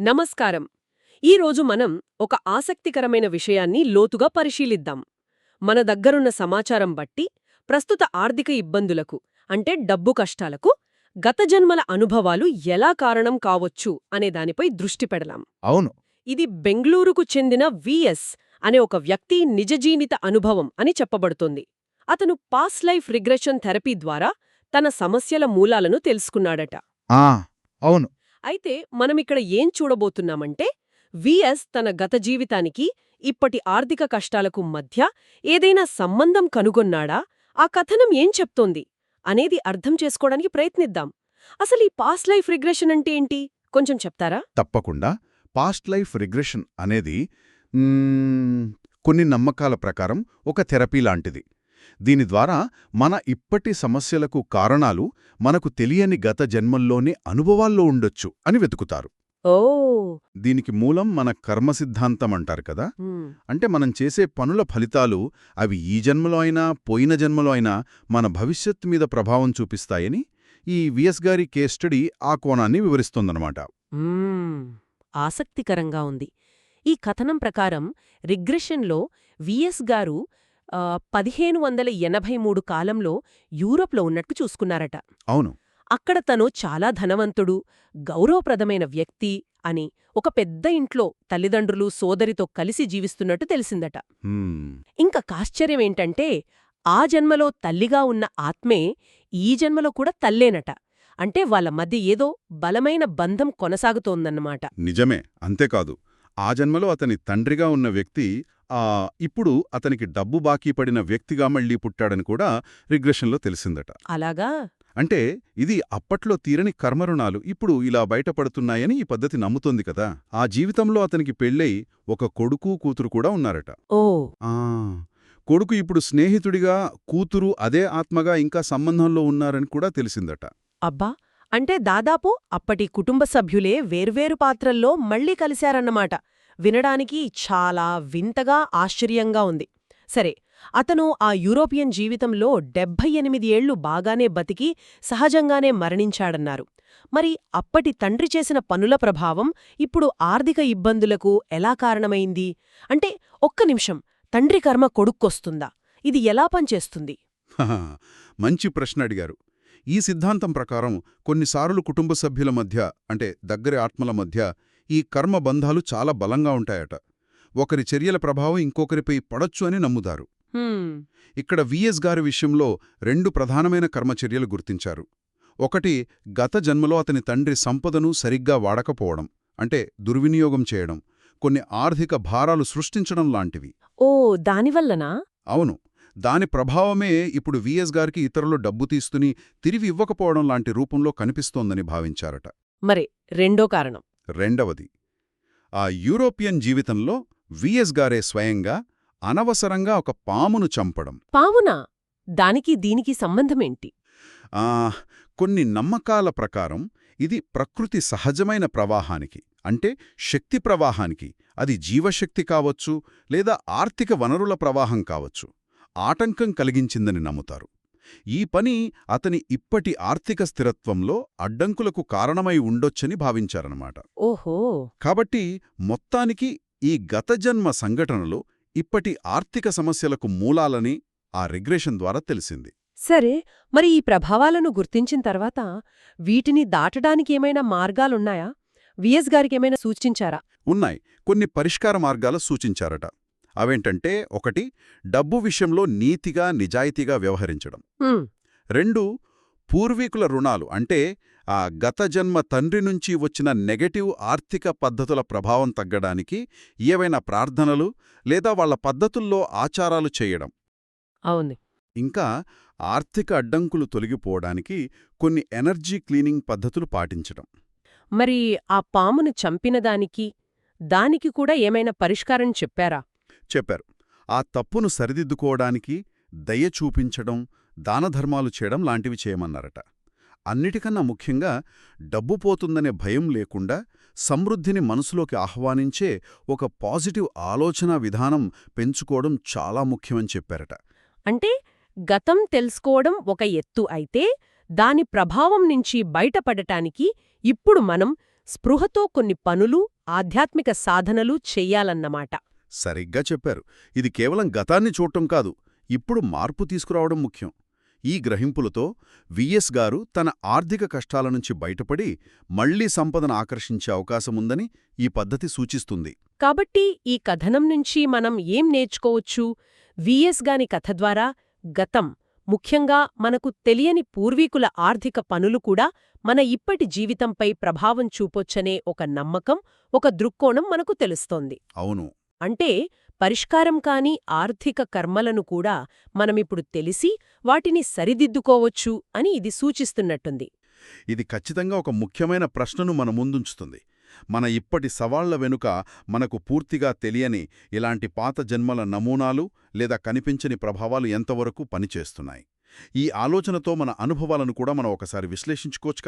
నమస్కారం. ఈరోజు మనం ఒక ఆసక్తికరమైన విషయాన్ని లోతుగా పరిశీలిద్దాం. మన దగ్గరున్న సమాచారం బట్టి ప్రస్తుత ఆర్థిక ఇబ్బందులకు అంటే డబ్బు కష్టాలకు గత జన్మల అనుభవాలు ఎలా కారణం కావొచ్చు అనే దానిపై దృష్టి పెడలాం అవును. ఇది బెంగళూరుకు చెందిన విఎస్ అనే ఒక వ్యక్తి నిజజీవిత అనుభవం అని చెప్పబడుతోంది. అతను పాస్ లైఫ్ రిగ్రెషన్ థెరపీ ద్వారా తన సమస్యల మూలాలను తెలుసుకున్నాడట. అవును. అయితే మనమిక్కడ ఏం చూడబోతున్నామంటే విఎస్ తన గత జీవితానికి ఇప్పటి ఆర్థిక కష్టాలకు మధ్య ఏదైనా సంబంధం కనుగొన్నాడా? ఆ కథనం ఏం చెప్తోంది? అనేది అర్థం చేసుకోవడానికి ప్రయత్నిద్దాం. అసలు ఈ పాస్ట్ లైఫ్ రిగ్రెషన్ అంటే ఏంటి? కొంచెం చెప్తారా? తప్పకుండా. పాస్ట్ లైఫ్ రిగ్రెషన్ అనేది కొన్ని నమ్మకాల ప్రకారం ఒక థెరపీ లాంటిది. దీని ద్వారా మన ఇప్పటి సమస్యలకు కారణాలు మనకు తెలియని గత జన్మల్లోనే అనుభవాల్లో ఉండొచ్చు అని వెతుకుతారు. ఓ! దీనికి మూలం మన కర్మ సిద్ధాంతం అంటారు కదా. అంటే మనం చేసే పనుల ఫలితాలు అవి ఈ జన్మలో అయినా పోయిన జన్మలో అయినా మన భవిష్యత్తు మీద ప్రభావం చూపిస్తాయని ఈ విఎస్ గారి కేస్ స్టడీ ఆ కోణాన్ని వివరిస్తోందనమాట. ఆసక్తికరంగా ఉంది. ఈ కథనం ప్రకారం రిగ్రెషన్లో విఎస్ గారు పదిహేను వందల ఎనభై మూడు కాలంలో యూరోప్లో ఉన్నట్టు చూసుకున్నారట. అవును. అక్కడ తను చాలా ధనవంతుడు గౌరవప్రదమైన వ్యక్తి అని ఒక పెద్ద ఇంట్లో తల్లిదండ్రులు సోదరితో కలిసి జీవిస్తున్నట్టు తెలిసిందట. ఇంక కాశ్చర్యమేంటంటే ఆ జన్మలో తల్లిగా ఉన్న ఆత్మే ఈ జన్మలో కూడా తల్లేనట. అంటే వాళ్ళ మధ్య ఏదో బలమైన బంధం కొనసాగుతోందన్నమాట. నిజమే. అంతేకాదు. ఆ జన్మలో అతని తండ్రిగా ఉన్న వ్యక్తి ఆ ఇప్పుడు అతనికి డబ్బు బాకీ పడిన వ్యక్తిగా మళ్ళీ పుట్టాడని కూడా రిగ్రెషన్లో తెలిసిందట. అలాగా? అంటే ఇది అప్పట్లో తీరని కర్మరుణాలు ఇప్పుడు ఇలా బయటపడుతున్నాయని ఈ పద్ధతి నమ్ముతోంది కదా. ఆ జీవితంలో అతనికి పెళ్ళై ఒక కొడుకు కూతురు కూడా ఉన్నారట. ఓ. ఆ కొడుకు ఇప్పుడు స్నేహితుడిగా కూతురు అదే ఆత్మగా ఇంకా సంబంధంలో ఉన్నారని కూడా తెలిసిందట. అబ్బా! అంటే దాదాపు అప్పటి కుటుంబ సభ్యులే వేర్వేరు పాత్రల్లో మళ్ళీ కలిశారన్నమాట. వినడానికి చాలా వింతగా ఆశ్చర్యంగా ఉంది. సరే అతను ఆ యూరోపియన్ జీవితంలో డెబ్భై ఎనిమిది ఏళ్ళు బాగానే బతికి సహజంగానే మరణించాడన్నారు. మరి అప్పటి తండ్రి చేసిన పనుల ప్రభావం ఇప్పుడు ఆర్థిక ఇబ్బందులకు ఎలా కారణమైంది? అంటే ఒక్క నిమిషం తండ్రి కర్మ కొడుక్కొస్తుందా? ఇది ఎలా పనిచేస్తుంది? మంచి ప్రశ్న అడిగారు. ఈ సిద్ధాంతం ప్రకారం కొన్నిసార్లు కుటుంబ సభ్యుల మధ్య అంటే దగ్గరి ఆత్మల మధ్య ఈ కర్మ బంధాలు చాలా బలంగా ఉంటాయట. ఒకరి చర్యల ప్రభావం ఇంకొకరిపై పడొచ్చు అని నమ్ముతారు. ఇక్కడ విఎస్ గారి విషయంలో రెండు ప్రధానమైన కర్మచర్యలు గుర్తించారు. ఒకటి గత జన్మలో అతని తండ్రి సంపదను సరిగ్గా వాడకపోవడం అంటే దుర్వినియోగం చేయడం కొన్ని ఆర్థిక భారాలు సృష్టించడం లాంటివి. ఓ దానివల్లనా? అవును. దాని ప్రభావమే ఇప్పుడు విఎస్ గారికి ఇతరులు డబ్బు తీస్తుని తిరిగి ఇవ్వకపోవడం లాంటి రూపంలో కనిపిస్తోందని భావించారట. మరి రెండో కారణం? రెండవది ఆ యూరోపియన్ జీవితంలో విఎస్ గారే స్వయంగా అనవసరంగా ఒక పామును చంపడం. పావునా? దానికి దీనికి సంబంధమేంటి? ఆ కొన్ని నమ్మకాల ప్రకారం ఇది ప్రకృతి సహజమైన ప్రవాహానికి అంటే శక్తి ప్రవాహానికి అది జీవశక్తి కావచ్చు లేదా ఆర్థిక వనరుల ప్రవాహం కావచ్చు. ఆటంకం కలిగించిందని నమ్ముతారు. ఈ పని అతని ఇప్పటి ఆర్థిక స్థిరత్వంలో అడ్డంకులకు కారణమై ఉండొచ్చని భావించారన్నమాట. ఓహో! కాబట్టి మొత్తానికి ఈ గతజన్మ సంఘటనలు ఇప్పటి ఆర్థిక సమస్యలకు మూలాలని ఆ రిగ్రెషన్ ద్వారా తెలిసింది. సరే మరి ఈ ప్రభావాలను గుర్తించిన తర్వాత వీటిని దాటడానికి ఏమైనా మార్గాలున్నాయా? విఎస్ గారికేమైనా సూచించారా? ఉన్నాయి. కొన్ని పరిష్కార మార్గాలు సూచించారట. అవేంటంటే ఒకటి డబ్బు విషయంలో నీతిగా నిజాయితీగా వ్యవహరించడం. రెండు పూర్వీకుల రుణాలు అంటే ఆ గత జన్మ తండ్రి నుంచి వచ్చిన నెగటివ్ ఆర్థిక పద్ధతుల ప్రభావం తగ్గడానికి ఏవైనా ప్రార్థనలు లేదా వాళ్ళ పద్ధతుల్లో ఆచారాలు చేయడం. అవును. ఇంకా ఆర్థిక అడ్డంకులు తొలగిపోవడానికి కొన్ని ఎనర్జీ క్లీనింగ్ పద్ధతులు పాటించడం. మరి ఆ పామును చంపిన దానికి దానికి కూడా ఏమైనా పరిష్కారం చెప్పారా? చెప్పారు. ఆ తప్పును సరిదిద్దుకోవడానికి దయ చూపించడం దానధర్మాలు చేయడం లాంటివి చేయమన్నారట. అన్నిటికన్నా ముఖ్యంగా డబ్బు పోతుందనే భయం లేకుండా సమృద్ధిని మనసులోకి ఆహ్వానించే ఒక పాజిటివ్ ఆలోచనా విధానం పెంచుకోవడం చాలా ముఖ్యమని చెప్పారట. అంటే గతం తెలుసుకోవడం ఒక ఎత్తు అయితే దాని ప్రభావం నుంచి బయటపడటానికి ఇప్పుడు మనం స్పృహతో కొన్ని పనులు ఆధ్యాత్మిక సాధనలు చెయ్యాలన్నమాట సరిగ్గా చెప్పారు. ఇది కేవలం గతాన్ని చూడటం కాదు ఇప్పుడు మార్పు తీసుకురావడం ముఖ్యం. ఈ గ్రహింపులతో విఎస్ గారు తన ఆర్థిక కష్టాల నుంచి బయటపడి మళ్ళీ సంపదను ఆకర్షించే అవకాశముందని ఈ పద్ధతి సూచిస్తుంది. కాబట్టి ఈ కథనం నుంచి మనం ఏం నేర్చుకోవచ్చు? విఎస్ గాని కథ ద్వారా గతం ముఖ్యంగా మనకు తెలియని పూర్వీకుల ఆర్థిక పనులు కూడా మన ఇప్పటి జీవితంపై ప్రభావం చూపొచ్చనే ఒక నమ్మకం ఒక దృక్కోణం మనకు తెలుస్తోంది. అవును. అంటే పరిష్కారం కాని ఆర్థిక కర్మలను కూడా మనమిప్పుడు తెలిసి వాటిని సరిదిద్దుకోవచ్చు అని ఇది సూచిస్తున్నట్టుంది. ఇది ఖచ్చితంగా ఒక ముఖ్యమైన ప్రశ్నను మన ముందుంచుతుంది. మన ఇప్పటి సవాళ్ళ వెనుక మనకు పూర్తిగా తెలియని ఇలాంటి పాత జన్మల నమూనాలు లేదా కనిపించని ప్రభావాలు ఎంతవరకు పనిచేస్తున్నాయి? ఈ ఆలోచనతో మన అనుభవాలను కూడా మనం ఒకసారి విశ్లేషించుకోవచ్చు కదా?